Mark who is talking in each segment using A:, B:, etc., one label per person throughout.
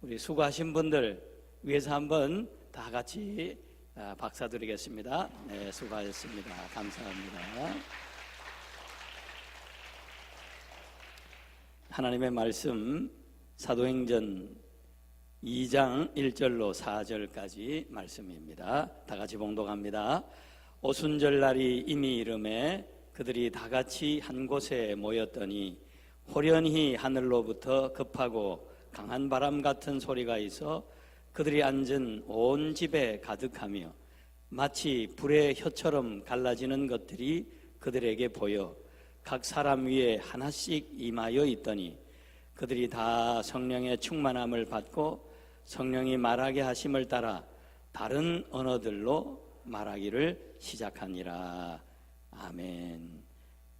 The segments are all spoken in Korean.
A: 우리 수고하신 분들 위해서 한번 다 같이 아, 박사 드리겠습니다. 네, 수고하셨습니다. 감사합니다. 하나님의 말씀 사도행전 2장 1절로 4절까지 말씀입니다. 다 같이 봉독합니다. 오순절 날이 이미 이름에 그들이 다 같이 한 곳에 모였더니 호련히 하늘로부터 급하고 강한 바람 같은 소리가 있어 그들이 앉은 온 집에 가득하며 마치 불의 혀처럼 갈라지는 것들이 그들에게 보여 각 사람 위에 하나씩 임하여 있더니 그들이 다 성령의 충만함을 받고 성령이 말하게 하심을 따라 다른 언어들로 말하기를 시작하니라. 아멘.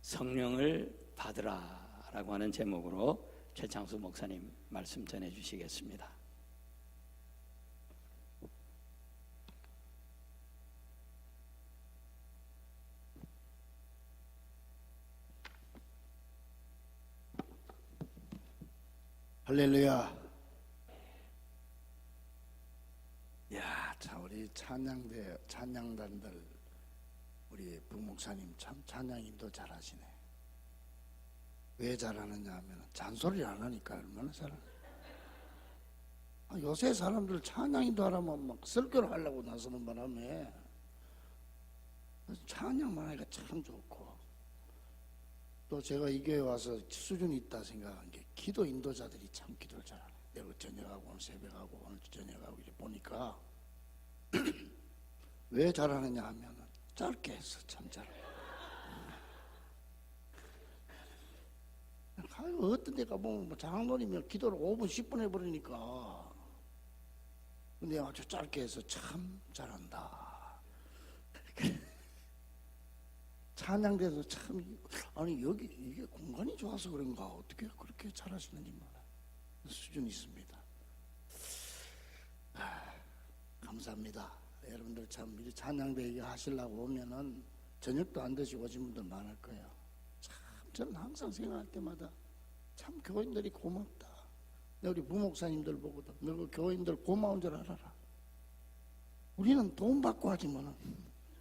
A: 성령을 받으라 라고 하는 제목으로 최창수 목사님 말씀 전해 주시겠습니다.
B: 할렐루야. 야, 참 우리 찬양대 찬양단들 우리 부목사님 참 찬양 인도 잘하시네. 왜 잘하느냐 하면 잔소리를 안 하니까 얼마나 잘하. 아, 요새 사람들 찬양 인도 하려면 막 설교를 하려고 나서는 바람에 찬양만 하니까 참 좋고 또 제가 이 교회 와서 수준이 있다 생각한 게 기도 인도자들이 참 기도를 잘하네. 내가 저녁하고 오늘 새벽하고 오늘 저녁하고 이렇게 보니까 왜 잘하느냐 하면 짧게 해서 참 잘해. 아유, 어떤 데 가보면 뭐 장로님이 기도를 5분, 10분 해버리니까. 근데 아주 짧게 해서 참 잘한다. 찬양대도 참 아니 여기 이게 공간이 좋아서 그런가 어떻게 그렇게 잘하시는지 몰라 수준이 있습니다. 아, 감사합니다. 여러분들 참 이제 찬양대 얘기 하시려고 오면은 저녁도 안 드시고 오신 분들 많을 거예요. 참 저는 항상 생각할 때마다 참 교인들이 고맙다. 우리 부목사님들 보고도 너그 교인들 고마운 줄 알아라. 우리는 돈 받고 하지만은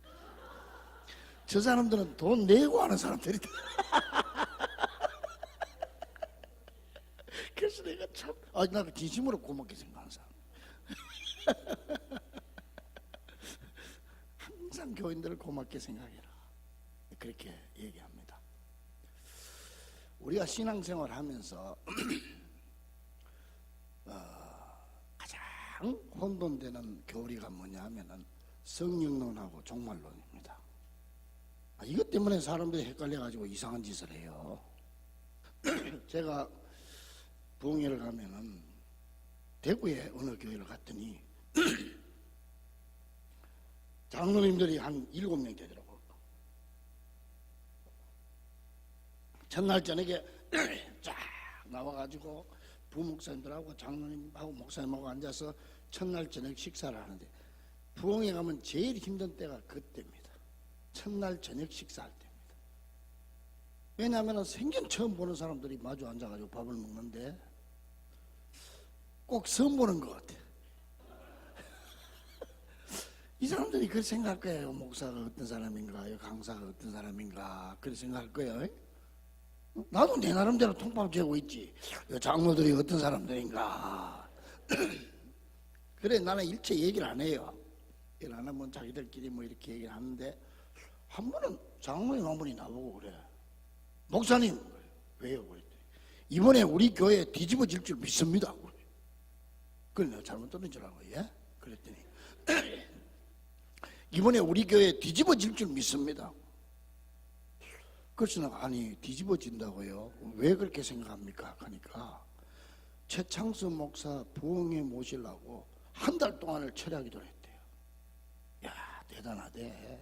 B: 저 사람들은 돈 내고 하는 사람들이다. 그래서 내가 참, 아, 나 진심으로 고맙게 생각하는 사람. 항상 교인들을 고맙게 생각해라. 그렇게 얘기합니다. 우리가 신앙생활 하면서 어, 가장 혼돈되는 교리가 뭐냐 하면은 성령론하고 종말론입니다. 아, 이것 때문에 사람들이 헷갈려가지고 이상한 짓을 해요. 제가 부흥회를 가면은 대구에 어느 교회를 갔더니 장로님들이 한 일곱 명 되더라고. 첫날 저녁에 쫙 나와가지고 부목사님들하고 장로님하고 목사님하고 앉아서 첫날 저녁 식사를 하는데 부흥회 가면 제일 힘든 때가 그때입니다. 첫날 저녁 식사할 때입니다. 왜냐하면 생전 처음 보는 사람들이 마주 앉아가지고 밥을 먹는데 꼭 처음 보는 것 같아. 이 사람들이 그렇게 생각할 거예요. 목사가 어떤 사람인가, 강사가 어떤 사람인가, 그렇게 생각할 거예요. 나도 내 나름대로 통밥 재고 있지. 이 장로들이 어떤 사람들인가. 그래, 나는 일체 얘기를 안 해요. 얘기를 안 하면 자기들끼리 뭐 이렇게 얘기를 하는데, 한 번은 장로님 한 분이 나보고 그래. 목사님, 왜요? 그랬더니, 이번에 우리 교회 뒤집어질 줄 믿습니다. 그걸 내가 잘못 들은 줄 알고, 예? 그랬더니, 이번에 우리 교회 뒤집어질 줄 믿습니다. 내가 아니 뒤집어진다고요? 왜 그렇게 생각합니까? 하니까 최창수 목사 부흥회 모시려고 한 달 동안을 철야기도를 했대요. 야 대단하대.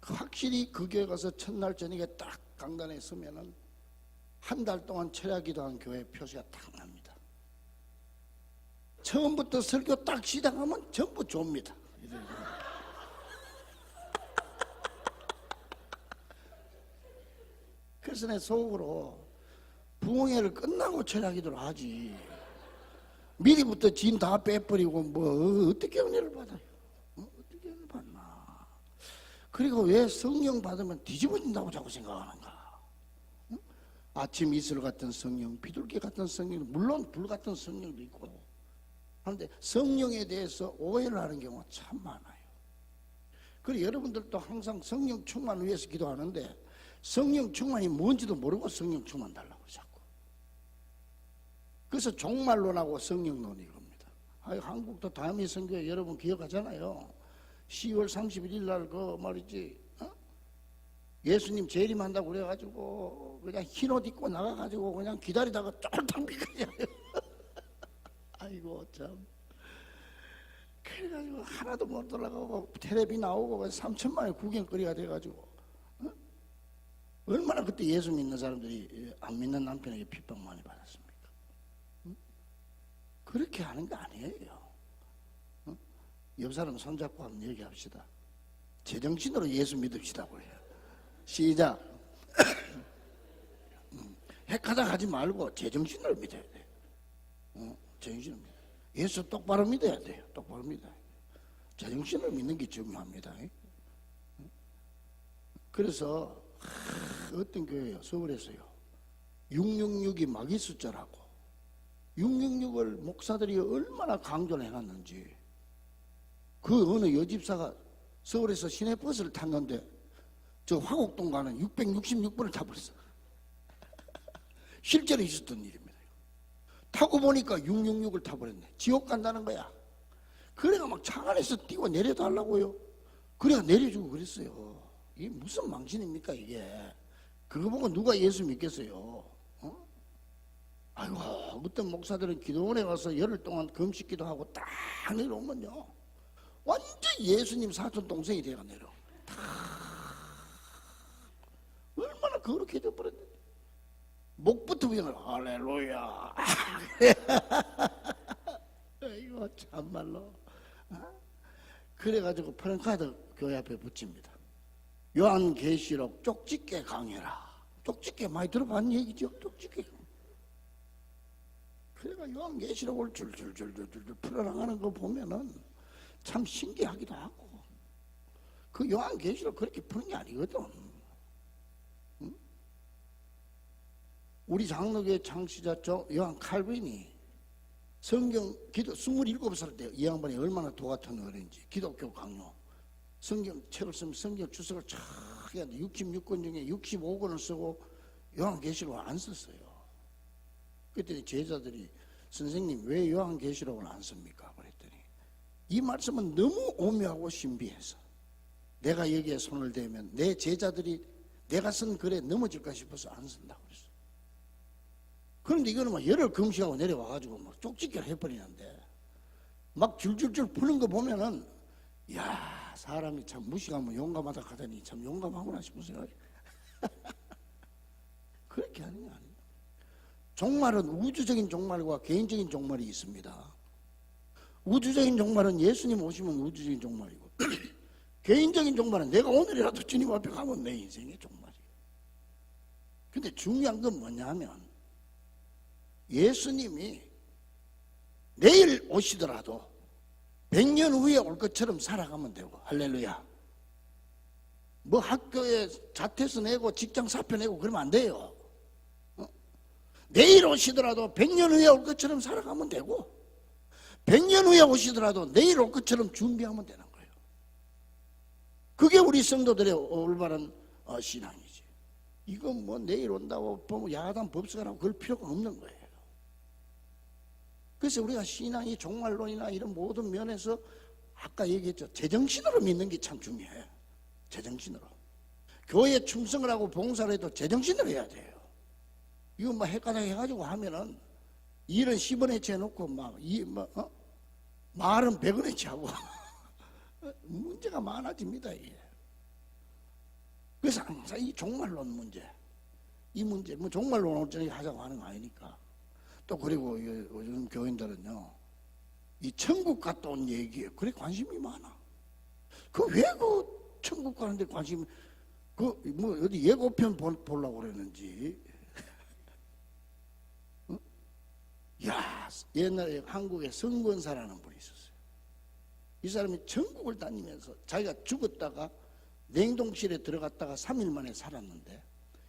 B: 확실히 그 교회 가서 첫날 저녁에 딱 강단에 서면은 한 달 동안 철야기도한 교회 표시가 딱 납니다. 처음부터 설교 딱 시작하면 전부 줍니다. 내 속으로 부흥회를 끝나고 철야기도를 하지. 미리부터 진 다 빼버리고 뭐 어떻게 은혜를 받아요? 어? 어떻게 은혜를 받나? 그리고 왜 성령 받으면 뒤집어진다고 자꾸 생각하는가? 응? 아침 이슬 같은 성령, 비둘기 같은 성령, 물론 불 같은 성령도 있고 그런데 성령에 대해서 오해를 하는 경우가 참 많아요. 그리고 여러분들도 항상 성령 충만 위해서 기도하는데 성령 충만이 뭔지도 모르고 성령 충만 달라고 자꾸. 그래서 종말론하고 성령론이 겁니다. 아, 한국도 다음이 선교회 여러분 기억하잖아요. 10월 31일 날 그 말이지 어? 예수님 재림한다고 그래가지고 그냥 흰 옷 입고 나가가지고 그냥 기다리다가 비가요. 아이고 참. 그래가지고 하나도 못 올라가고 텔레비 나오고 3천만의 구경거리가 돼가지고 어? 얼마나 그때 예수 믿는 사람들이 안 믿는 남편에게 핍박 많이 받았습니까? 응? 그렇게 하는 게 아니에요. 어? 옆 사람 손잡고 한번 얘기합시다. 제정신으로 예수 믿읍시다고 해요. 시작. 음, 핵하다 하지 말고 제정신으로 믿어야. 어? 제정신으로 믿어요. 예수 똑바로 믿어야 돼요. 똑바로 믿어야 돼요. 제정신으로 믿는 게 중요합니다. 그래서 하, 어떤 교회요? 서울에서요. 666이 마귀 숫자라고 666을 목사들이 얼마나 강조를 해놨는지 그 어느 여집사가 서울에서 시내버스를 탔는데 저 화곡동 가는 666번을 타버렸어. 실제로 있었던 일입니다. 타고 보니까 666을 타버렸네. 지옥 간다는 거야. 그래가 막 차 안에서 뛰고 내려달라고요. 그래가 내려주고 그랬어요. 이게 무슨 망신입니까 이게. 그거 보고 누가 예수 믿겠어요. 어? 아이고 어떤 목사들은 기도원에 가서 열흘 동안 금식기도 하고 딱 내려오면요. 완전 예수님 사촌 동생이 돼가 내려. 다 얼마나 그렇게 돼버렸는데. 목부터 그냥 할렐루야. 이거 참말로. 어? 그래가지고 프랭카드 교회 앞에 붙입니다. 요한계시록 쪽집게 강해라. 쪽집게 많이 들어봤는 얘기죠? 쪽집게. 그래가 요한계시록을 줄줄줄줄줄 풀어나가는 거 보면은 참 신기하기도 하고 그 요한계시록 그렇게 푸는 게 아니거든. 응? 우리 장로교회 창시자 저 요한 칼빈이 성경 기도 27살 때 이 양반이 얼마나 도 같은 어린지 기독교 강요 성경 책을 쓰면 성경 주석을 쫙 해야 돼. 66권 중에 65권을 쓰고 요한계시록을 안 썼어요. 그랬더니 제자들이 선생님 왜 요한계시록을 안 씁니까? 그랬더니 이 말씀은 너무 오묘하고 신비해서 내가 여기에 손을 대면 내 제자들이 내가 쓴 글에 넘어질까 싶어서 안 쓴다고 그랬어 그런데 이거는 막 열흘 금식하고 내려와가지고 막 쪽집게를 해버리는데 막 줄줄줄 푸는 거 보면은 야 사람이 참 무식하면 용감하다 하더니 참 용감하구나 싶은 생각이. 그렇게 하는 게 아니에요 종말은 우주적인 종말과 개인적인 종말이 있습니다. 우주적인 종말은 예수님 오시면 우주적인 종말이고 개인적인 종말은 내가 오늘이라도 주님 앞에 가면 내 인생의 종말이에요. 근데 중요한 건 뭐냐 하면 예수님이 내일 오시더라도 100년 후에 올 것처럼 살아가면 되고 할렐루야. 뭐 학교에 자퇴서 내고 직장 사표 내고 그러면 안 돼요. 어? 내일 오시더라도 100년 후에 올 것처럼 살아가면 되고 100년 후에 오시더라도 내일 올 것처럼 준비하면 되는 거예요. 그게 우리 성도들의 올바른 어, 신앙이지. 이건 뭐 내일 온다고 야단 법석하라고 그럴 필요가 없는 거예요 그래서 우리가 신앙이 종말론이나 이런 모든 면에서 아까 얘기했죠. 제정신으로 믿는 게 참 중요해. 제정신으로. 교회에 충성을 하고 봉사를 해도 제정신으로 해야 돼요. 이거 뭐 헷갈려 해가지고 하면은 일은 10원어치 해놓고 막, 이, 뭐, 어? 말은 100원어치 하고. 문제가 많아집니다, 이게. 그래서 항상 이 종말론 문제. 이 문제, 뭐 종말론 어쩌니 하자고 하는 거 아니니까. 또 그리고 이 요즘 교인들은요 이 천국 갔다 온 얘기에 그래 관심이 많아. 그 왜그 천국 가는데 관심 그 뭐 어디 예고편 볼- 보려고 그러는지 어? 야 옛날에 한국에 성권사라는 분이 있었어요. 이 사람이 전국을 다니면서 자기가 죽었다가 냉동실에 들어갔다가 3일 만에 살았는데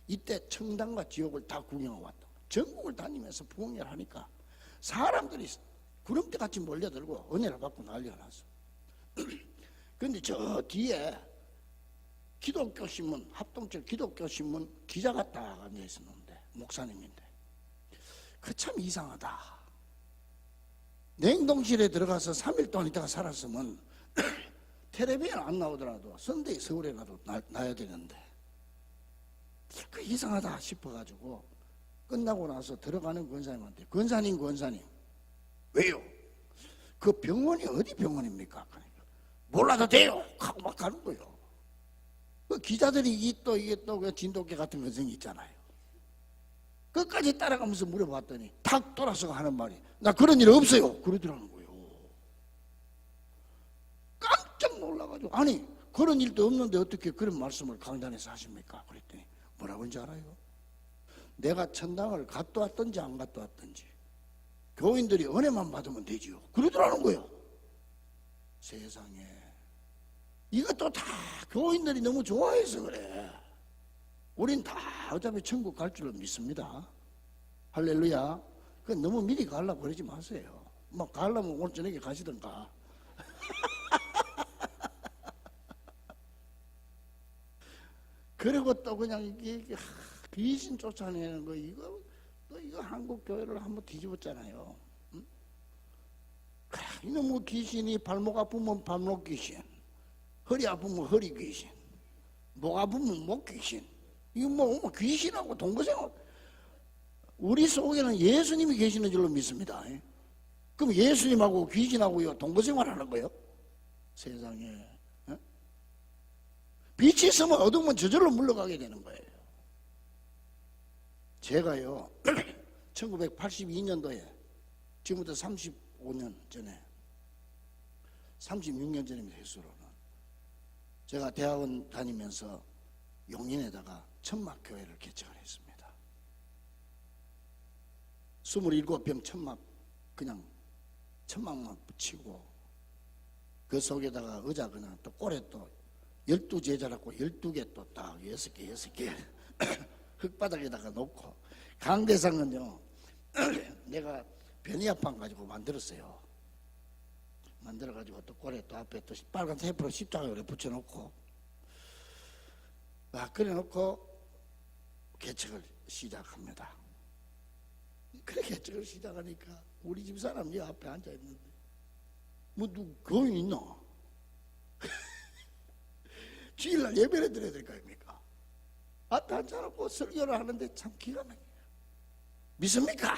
B: 이때 청당과 지옥을 다 구경하고 왔다. 전국을 다니면서 부흥회를 하니까 사람들이 구름대 같이 몰려들고 은혜를 받고 난리가 났어. 근데 저 뒤에 기독교 신문 합동철 기독교 신문 기자가 딱 앉아 있었는데 목사님인데 그 참 이상하다. 냉동실에 들어가서 3일 동안 있다가 살았으면 텔레비전 안 나오더라도 선대에 서울에라도 나, 나야 되는데 그 이상하다 싶어가지고 끝나고 나서 들어가는 권사님한테 권사님 권사님. 왜요? 그 병원이 어디 병원입니까? 그러니까. 몰라도 돼요. 하고 막 가는 거예요. 그 기자들이 이또 이게 또 그 진돗개 같은 건성이 있잖아요. 끝까지 따라가면서 물어봤더니 탁 돌아서 하는 말이 나 그런 일 없어요. 그러더라는 거예요. 깜짝 놀라가지고 아니 그런 일도 없는데 어떻게 그런 말씀을 강단에서 하십니까? 그랬더니 뭐라고 한지 알아요 내가 천당을 갔다 왔든지 안 갔다 왔든지 교인들이 은혜만 받으면 되지요 그러더라는 거예요 세상에 이것도 다 교인들이 너무 좋아해서 그래 우린 다 어차피 천국 갈 줄로 믿습니다. 할렐루야. 그 너무 미리 가려고 그러지 마세요. 뭐 가려면 오늘 저녁에 가시던가. 그리고 또 그냥 이게 이게 하, 귀신 쫓아내는 거 이거 또 이거 한국 교회를 한번 뒤집었잖아요. 응? 그래, 이놈의 뭐 귀신이 발목 아프면 발목 귀신, 허리 아프면 허리 귀신, 목 아프면 목 귀신. 이거 뭐, 뭐 귀신하고 동거생하고 우리 속에는 예수님이 계시는 줄로 믿습니다. 예? 그럼 예수님하고 귀신하고요 동거생활 하는 거예요? 세상에 예? 빛이 있으면 어두우면 저절로 물러가게 되는 거예요. 제가요 1982년도에 지금부터 35년 전에 36년 전입니다 횟수로는 제가 대학원 다니면서 용인에다가 천막 교회를 개척을 했습니다. 27병 천막 그냥 천막만 붙이고 그 속에다가 의자 그냥 또 꼴에 또 열두 제자라고 열두 개 또 딱 여섯 개 여섯 개 흙바닥에다가 놓고 강대상은요 내가 변이합판 가지고 만들었어요. 만들어 가지고 또 꼴에 또 앞에 또 빨간 테이프로 십자가를 붙여놓고 막 그래놓고 개척을 시작합니다. 그래 개척을 시작하니까 우리 집 사람 이 앞에 앉아 있는데 뭐 누구 교인 있나? 주일날 예배를 드려야 될 거 아닙니까? 앞에 앉아놓고 설교를 하는데 참 기가 막혀요. 믿습니까?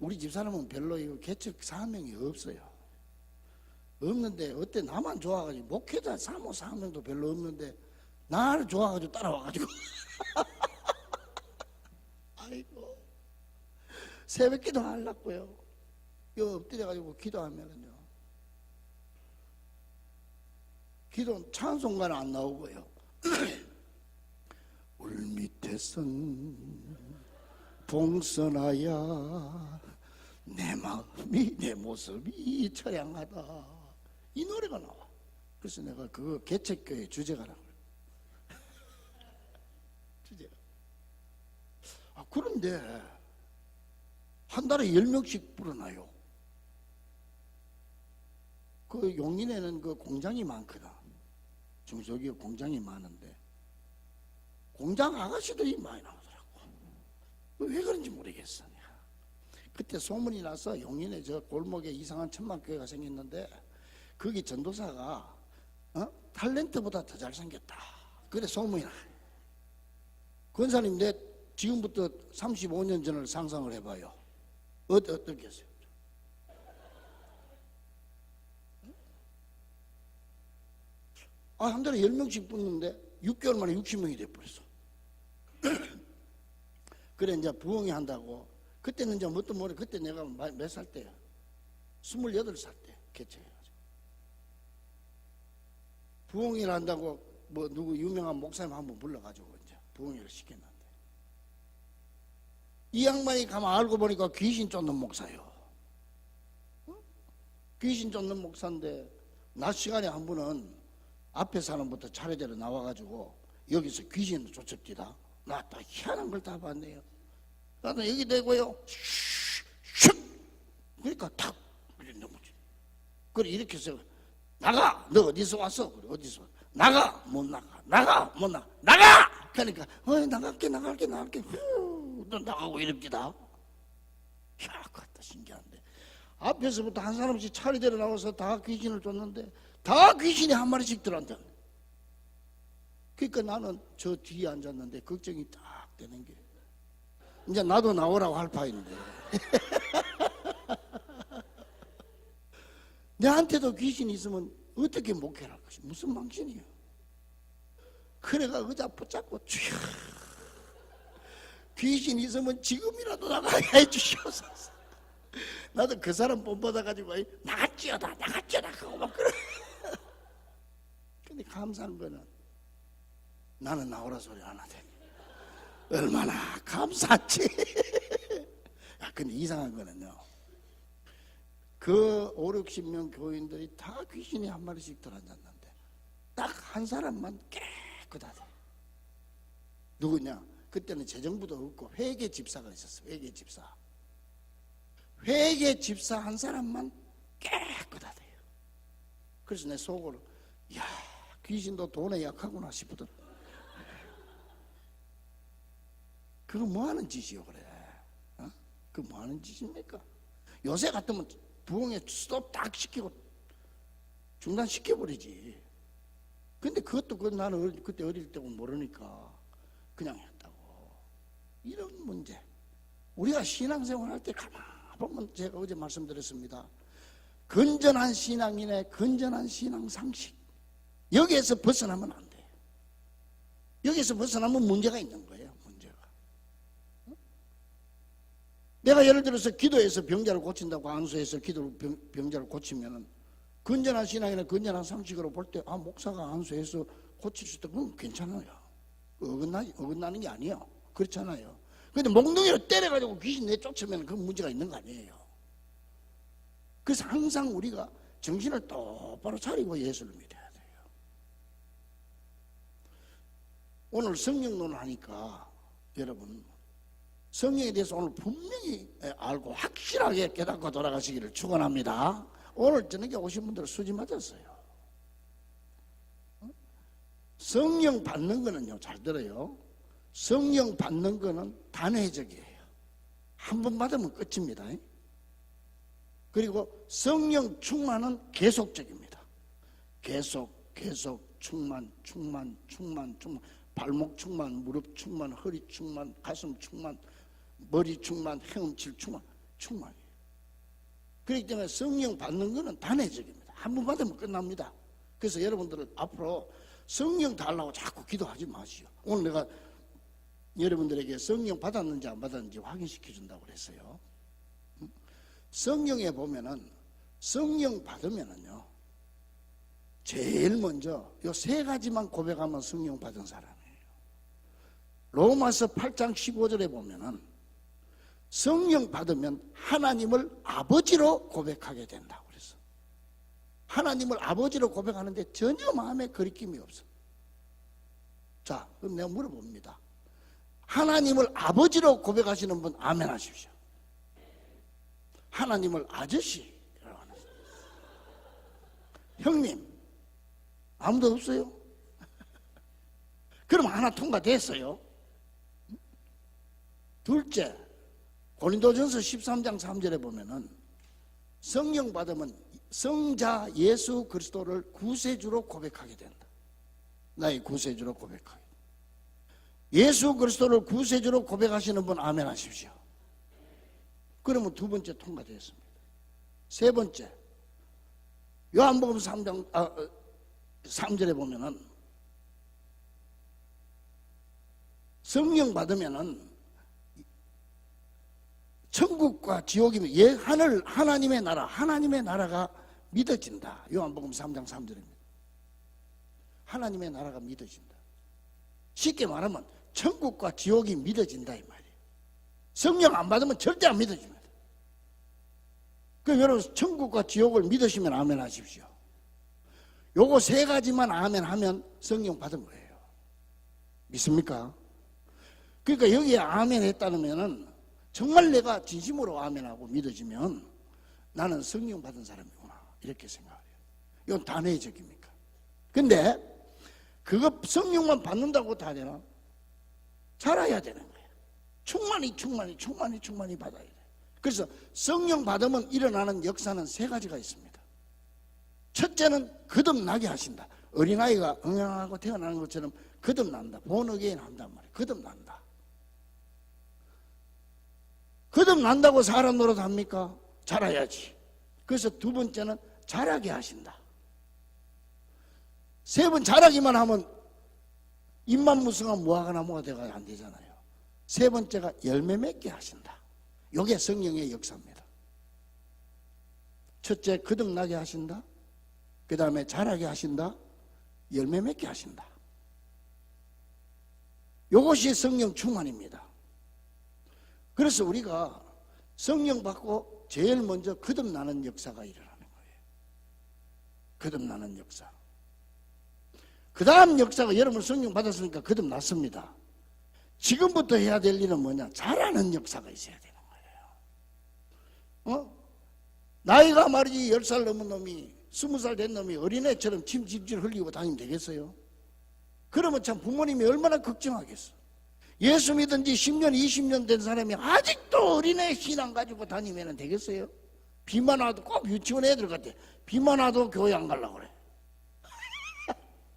B: 우리 집 사람은 별로 이 개척 사명이 없어요. 없는데 어때 나만 좋아가지고 목회자 사모 사명도 별로 없는데 나를 좋아가지고 따라와가지고 아이고 새벽 기도 하려고요 요 엎드려가지고 기도하면은요 기도 찬송가는 안 나오고요. 울 밑에선 봉선하야 내 마음이 내 모습이 처량하다. 이 노래가 나와. 그래서 내가 그거 개척교회 주제가라고. 주제가. 아 그런데 한 달에 열 명씩 불어나요. 그 용인에는 그 공장이 많거든 중소기업 공장이 많은데 공장 아가씨들이 많이 나오더라고 왜 그런지 모르겠어. 그때 소문이 나서 용인에 저 골목에 이상한 천막교회가 생겼는데 거기 전도사가 어? 탤런트보다 더 잘생겼다 그래 소문이 나 권사님 내 지금부터 35년 전을 상상을 해봐요 어, 어떻겠어요? 아, 한 달에 10명씩 붙는데 6개월 만에 60명이 돼버렸어. 그래, 이제 부흥이 한다고. 그때는 이제 뭣도 모르 그때 내가 몇 살 때야? 28살 때 개최해가지고. 부흥회를 한다고 뭐 누구 유명한 목사님 한 번 불러가지고 이제 부흥회를 시켰는데. 이 양반이 가만 알고 보니까 귀신 쫓는 목사요. 어? 귀신 쫓는 목사인데 낮 시간에 한 분은 앞에 사람부터 차례대로 나와가지고 여기서 귀신을 쫓읍디다. 나 또 희한한 걸 다 봤네요. 나도 여기 대고요. 슉! 그러니까 탁! 넘어지. 그래 이렇게 해서 나가! 너 어디서 왔어? 그래 어디서? 나가! 못 나가. 나가! 못 나가. 나가! 그러니까 어 나갈게 나갈게 나갈게. 후, 너 나가고 이럽니다. 야, 그것도 신기한데. 앞에서부터 한 사람씩 차례대로 나와서 다 귀신을 쫓는데 다 귀신이 한 마리씩 들어간다. 그러니까 나는 저 뒤에 앉았는데 걱정이 딱 되는 게 이제 나도 나오라고 할 파인데. 내한테도 귀신이 있으면 어떻게 목회를 할 것이 무슨 망신이요 그래가 의자 붙잡고 쥐 귀신 있으면 지금이라도 나가게 해주시옵소서. 나도 그 사람 본받아 가지고 나갔지어다 나갔지어다 하고 막 그래 근데 감사한 거는 나는 나오라 소리 안 하대. 얼마나 감사한지? 야, 근데 이상한 거는요. 그 5, 60명 교인들이 다 귀신이 한 마리씩 들어앉았는데 딱 한 사람만 깨끗하대. 누구냐? 그때는 재정부도 없고 회계 집사가 있었어 회계 집사. 회계 집사 한 사람만 깨끗하대요. 그래서 내 속으로 야 귀신도 돈에 약하구나 싶더라 그거 뭐 하는 짓이요 그래? 어? 그거 뭐 하는 짓입니까? 요새 같으면 부엉에 스톱 딱 시키고 중단시켜버리지. 근데 그것도 그 나는 어릴- 그때 어릴 때고 모르니까 그냥 했다고. 이런 문제. 우리가 신앙생활 할 때 가만 보면 제가 어제 말씀드렸습니다. 건전한 신앙인의 건전한 신앙 상식 여기에서 벗어나면 안 돼. 여기에서 벗어나면 문제가 있는 거예요. 문제가. 어? 내가 예를 들어서 기도해서 병자를 고친다고 안수해서 기도로 병, 병자를 고치면은 건전한 신앙이나 건전한 상식으로 볼 때 아 목사가 안수해서 고칠 수 있다 그럼 괜찮아요. 어긋나 어긋나는 게 아니에요. 그렇잖아요. 근데 몽둥이로 때려가지고 귀신 내쫓으면 그 문제가 있는 거 아니에요. 그래서 항상 우리가 정신을 똑바로 차리고 예수를 믿어야 돼요. 오늘 성령론을 하니까 여러분 성령에 대해서 오늘 분명히 알고 확실하게 깨닫고 돌아가시기를 축원합니다. 오늘 저녁에 오신 분들은 수지 맞았어요. 어? 성령 받는 거는요, 잘 들어요. 성령 받는 거는 단회적이에요. 한 번 받으면 끝입니다. 그리고 성령 충만은 계속적입니다. 계속, 계속, 충만, 충만, 충만, 충만. 발목 충만, 무릎 충만, 허리 충만, 가슴 충만, 머리 충만, 헤엄칠 충만, 충만이에요. 그렇기 때문에 성령 받는 거는 단회적입니다. 한 번 받으면 끝납니다. 그래서 여러분들은 앞으로 성령 달라고 자꾸 기도하지 마시오. 오늘 내가 여러분들에게 성령 받았는지 안 받았는지 확인시켜 준다고 그랬어요. 성령에 보면은 성령 받으면은요. 제일 먼저 요 세 가지만 고백하면 성령 받은 사람이에요. 로마서 8장 15절에 보면은 성령 받으면 하나님을 아버지로 고백하게 된다고 그랬어. 하나님을 아버지로 고백하는데 전혀 마음에 거리낌이 없어. 자, 그럼 내가 물어봅니다. 하나님을 아버지로 고백하시는 분 아멘 하십시오. 하나님을 아저씨라고 하는. 형님 아무도 없어요? 그럼 하나 통과됐어요. 둘째 고린도전서 13장 3절에 보면은 성령 받으면 성자 예수 그리스도를 구세주로 고백하게 된다. 나의 구세주로 고백하게. 예수 그리스도를 구세주로 고백하시는 분 아멘 하십시오. 그러면 두 번째 통과되었습니다. 세 번째 요한복음 3장 아, 어, 3절에 보면은 성령 받으면은 천국과 지옥이면 예 하늘 하나님의 나라 하나님의 나라가 믿어진다. 요한복음 3장 3절입니다. 하나님의 나라가 믿어진다. 쉽게 말하면 천국과 지옥이 믿어진다 이 말이에요. 성령 안 받으면 절대 안 믿어집니다. 그 여러분 천국과 지옥을 믿으시면 아멘 하십시오. 요거 세 가지만 아멘 하면 성령 받은 거예요. 믿습니까? 그러니까 여기에 아멘 했다면은 정말 내가 진심으로 아멘하고 믿어지면 나는 성령 받은 사람이구나 이렇게 생각해요. 이건 단회적입니까? 근데 그거 성령만 받는다고 다 되나? 자라야 되는 거예요. 충만히 충만히 충만히 충만히 받아야 돼요. 그래서 성령 받으면 일어나는 역사는 세 가지가 있습니다. 첫째는 거듭나게 하신다. 어린아이가 응양하고 태어나는 것처럼 거듭난다. 본어게인 한단 말이에요. 거듭난다. 거듭 난다고 사람 노릇 합니까? 자라야지. 그래서 두 번째는 자라게 하신다. 세 번 자라기만 하면 입만 무성한 무화과 나무가 되가 안 되잖아요. 세 번째가 열매 맺게 하신다. 요게 성령의 역사입니다. 첫째 거듭나게 하신다. 그 다음에 자라게 하신다. 열매 맺게 하신다. 요것이 성령 충만입니다. 그래서 우리가 성령 받고 제일 먼저 거듭나는 역사가 일어나는 거예요. 거듭나는 역사. 그 다음 역사가 여러분 성령 받았으니까 거듭났습니다. 지금부터 해야 될 일은 뭐냐? 잘하는 역사가 있어야 되는 거예요. 어? 나이가 말이지 열살 넘은 놈이 스무 살된 놈이 어린애처럼 침 질질 흘리고 다니면 되겠어요? 그러면 참 부모님이 얼마나 걱정하겠어. 예수 믿은 지 10년, 20년 된 사람이 아직도 어린애 신앙 가지고 다니면 되겠어요? 비만 와도 꼭 유치원 애들 같아. 비만 와도 교회 안 가려고 그래.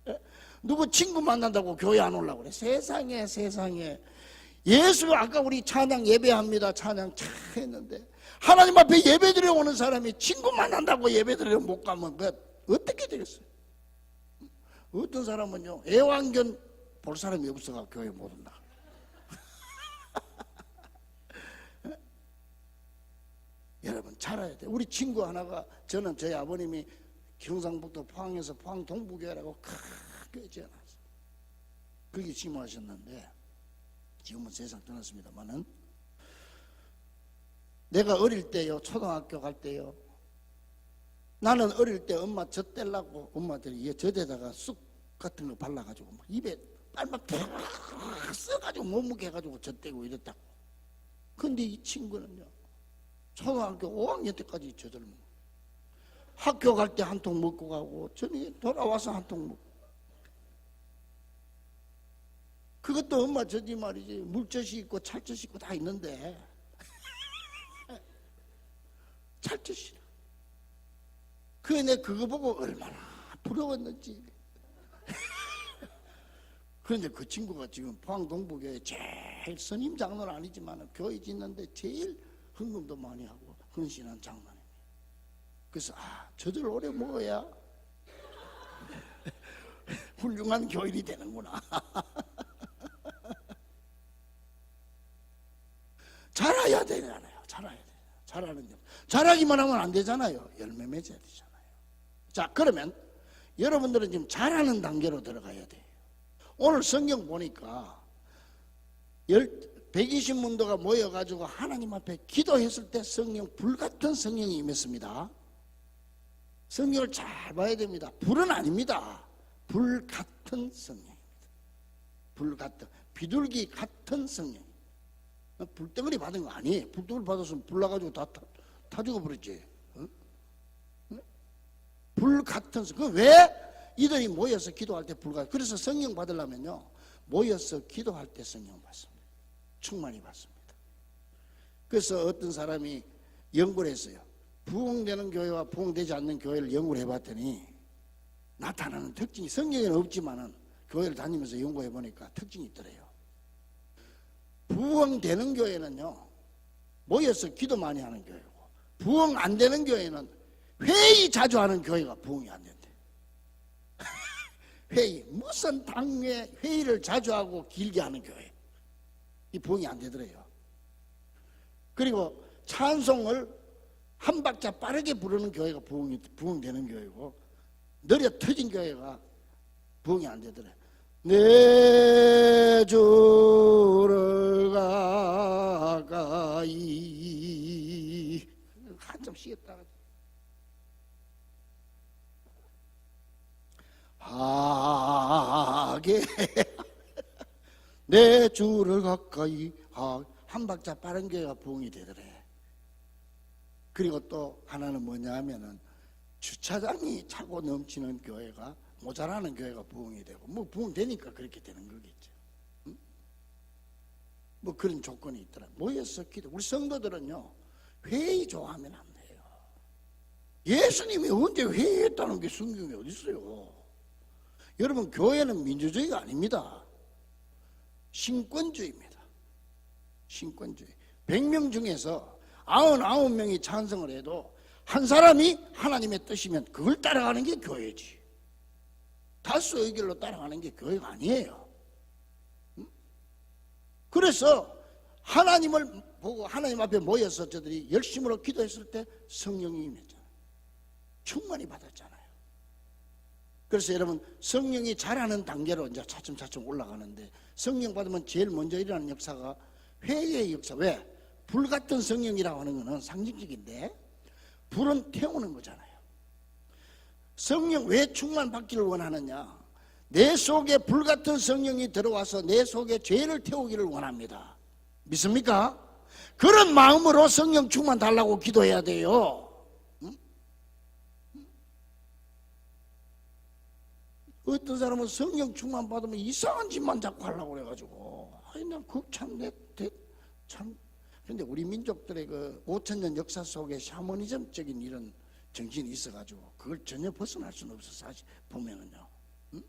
B: 누구 친구 만난다고 교회 안 오려고 그래. 세상에, 세상에. 예수, 아까 우리 찬양 예배합니다. 찬양 차 했는데. 하나님 앞에 예배 드려 오는 사람이 친구 만난다고 예배 드려 못 가면 그 어떻게 되겠어요? 어떤 사람은요, 애완견 볼 사람이 없어가 교회 못 온다. 잘해야 돼. 우리 친구 하나가 저는 저희 아버님이 경상북도 포항에서 포항 동부교회라고 크게 지어놨어요. 거기 심호하셨는데 지금은 세상 떠났습니다만은 내가 어릴 때요 초등학교 갈 때요 나는 어릴 때 엄마 젖 떼려고 엄마들이 이 젖에다가 쑥 같은 거 발라가지고 막 입에 빨막 푹 써가지고 못 먹게 해가지고 젖 떼고 이랬다고 근데 이 친구는요 초등학교 5학년 때까지 젖을 먹어 학교 갈 때 한 통 먹고 가고 저녁에 돌아와서 한 통 먹고. 그것도 엄마 젖이 말이지 물젖이 있고 찰젖이 있고 다 있는데. 찰젖이라 그내 그거 보고 얼마나 부러웠는지. 그런데 그 친구가 지금 포항 동부교회 제일 선임 장로는 아니지만 교회 짓는데 제일 헌금도 많이 하고 헌신한 장로입니다. 그래서 아 저들 오래 먹어야 훌륭한 교인이 되는구나. 잘해야 되잖아요. 잘해야 돼. 잘하는 점. 잘하기만 하면 안 되잖아요. 열매 맺어야 되잖아요. 자, 그러면 여러분들은 지금 잘하는 단계로 들어가야 돼요. 오늘 성경 보니까 열, 120문도가 모여가지고 하나님 앞에 기도했을 때 성령, 불같은 성령이 임했습니다. 성령을 잘 봐야 됩니다. 불은 아닙니다. 불 같은 성령입니다. 불 같은, 비둘기 같은 성령. 불덩어리 받은 거 아니에요. 불덩어리 받았으면 불 나가지고 다 타, 타 죽어버렸지. 어? 불 같은 성령. 그 왜 이들이 모여서 기도할 때 불 같은 그래서 성령 받으려면요. 모여서 기도할 때 성령 받습니다. 충만히 받습니다. 그래서 어떤 사람이 연구를 했어요. 부흥되는 교회와 부흥되지 않는 교회를 연구를 해봤더니 나타나는 특징이 성경에는 없지만은 교회를 다니면서 연구해 보니까 특징이 있더래요. 부흥되는 교회는요 모여서 기도 많이 하는 교회고 부흥 안 되는 교회는 회의 자주 하는 교회가 부흥이 안 된대. 회의 무슨 당회 회의를 자주 하고 길게 하는 교회 이 부흥이 안 되더래요. 그리고 찬송을 한 박자 빠르게 부르는 교회가 부흥이 부흥되는 교회고 느려 터진 교회가 부흥이 안 되더래. 내 주를 가까 가까이 한참 쉬었다가 하게 내 주를 가까이 하. 한 박자 빠른 교회가 부흥이 되더래. 그리고 또 하나는 뭐냐 하면은 주차장이 차고 넘치는 교회가 모자라는 교회가 부흥이 되고 뭐 부흥 되니까 그렇게 되는 거겠죠. 응? 뭐 그런 조건이 있더라 모여서 기도. 우리 성도들은요 회의 좋아하면 안 돼요. 예수님이 언제 회의했다는 게 성경에 어디 있어요? 여러분 교회는 민주주의가 아닙니다 신권주의입니다. 신권주의. 100명 중에서 99명이 찬성을 해도 한 사람이 하나님의 뜻이면 그걸 따라가는 게 교회지. 다수 의결로 따라가는 게 교회가 아니에요. 음? 그래서 하나님을 보고 하나님 앞에 모여서 저들이 열심으로 기도했을 때 성령이 임했잖아요. 충만히 받았잖아요 그래서 여러분 성령이 잘하는 단계로 이제 차츰차츰 올라가는데 성령 받으면 제일 먼저 일어나는 역사가 회의의 역사. 왜? 불 같은 성령이라고 하는 것은 상징적인데 불은 태우는 거잖아요. 성령 왜 충만 받기를 원하느냐? 내 속에 불 같은 성령이 들어와서 내 속에 죄를 태우기를 원합니다. 믿습니까? 그런 마음으로 성령 충만 달라고 기도해야 돼요 어떤 사람은 성령 충만 받으면 이상한 짓만 자꾸 하려고 그래가지고 아니 난그참참 근데 우리 민족들의 그 5천 년 역사 속에 샤머니즘적인 이런 정신이 있어가지고 그걸 전혀 벗어날 수는 없어 사실 보면은요. 응?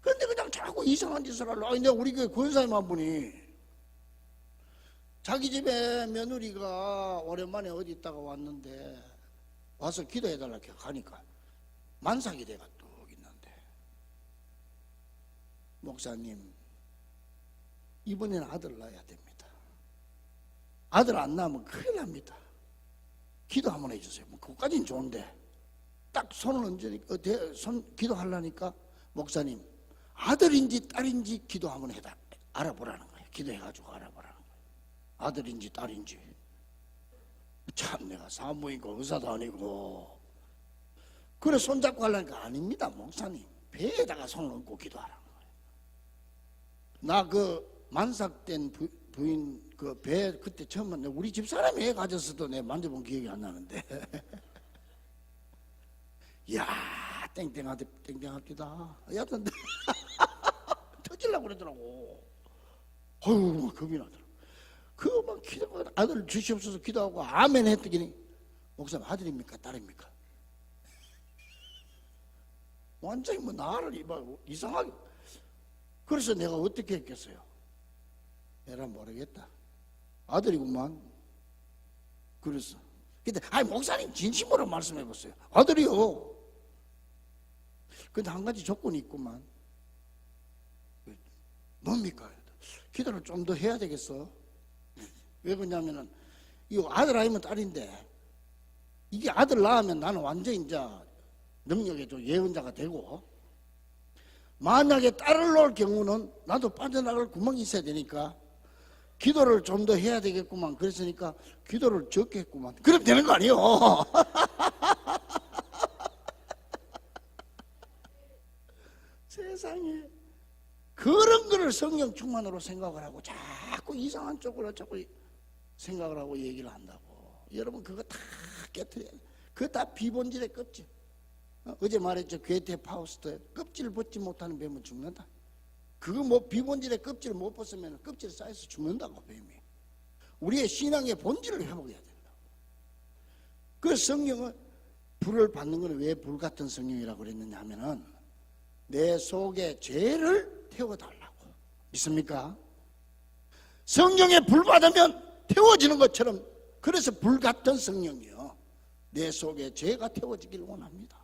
B: 근데 그냥 자꾸 이상한 짓을 하려. 아니 내가 우리 교회 권사님 한 분이 자기 집에 며느리가 오랜만에 어디 있다가 왔는데 와서 기도해달라 이렇게 가니까 만삭이 돼가 뚝 있는데 목사님 이번에는 아들 낳아야 됩니다. 아들 안 낳으면 큰일 납니다. 기도 한번 해주세요. 뭐 그것까지는 좋은데 딱 손을 얹으니까 어, 대- 손 기도하려니까 목사님 아들인지 딸인지 기도 한번 해다 알아보라는 거예요. 기도해가지고 알아보라는 거예요. 아들인지 딸인지 참 내가 산부인과 의사도 아니고 그래 손잡고 하려니까 아닙니다 목사님 배에다가 손을 얹고 기도하라는 거예요 나 그 만삭된 부, 부인 그 배 그때 처음 만나 우리 집 사람이 애 가졌어도 내 만져본 기억이 안 나는데. 야 땡땡하다 땡땡하기다. 여하튼 터질라고 그러더라고. 어휴 막 겁이 나더라고 그막 기도 아들 주시옵소서 기도하고 아멘 했더니 목사님 아들입니까 딸입니까? 완전히 뭐 나를 이상하게 그래서 내가 어떻게 했겠어요? 에라 모르겠다. 아들이구만. 그래서. 근데 아니 목사님 진심으로 말씀해 보세요. 아들이요. 근데 한 가지 조건이 있구만. 뭡니까? 기도를 좀 더 해야 되겠어. 왜 그러냐면은 이거 아들 아니면 딸인데 이게 아들 낳으면 나는 완전 이제 능력에 좀 예언자가 되고 만약에 딸을 낳을 경우는 나도 빠져나갈 구멍이 있어야 되니까 기도를 좀 더 해야 되겠구만. 그랬으니까 기도를 적게 했구만. 그럼 되는 거 아니에요? 세상에 그런 거를 성령 충만으로 생각을 하고 자꾸 이상한 쪽으로 자꾸 생각을 하고 얘기를 한다고. 여러분 그거 다 깨트려야 돼 그거 다 비본질의 껍질 어, 어제 말했죠. 괴테 파우스트. 껍질 벗지 못하는 뱀은 죽는다. 그거 뭐 비본질의 껍질을 못 벗으면 껍질 쌓여서 죽는다고 뱀이. 우리의 신앙의 본질을 회복해야 된다. 그 성령은 불을 받는 것은 왜 불 같은 성령이라고 그랬느냐 하면은 내 속에 죄를 태워달라고. 믿습니까? 성령에 불 받으면 태워지는 것처럼 그래서 불 같은 성령이요. 내 속에 죄가 태워지기를 원합니다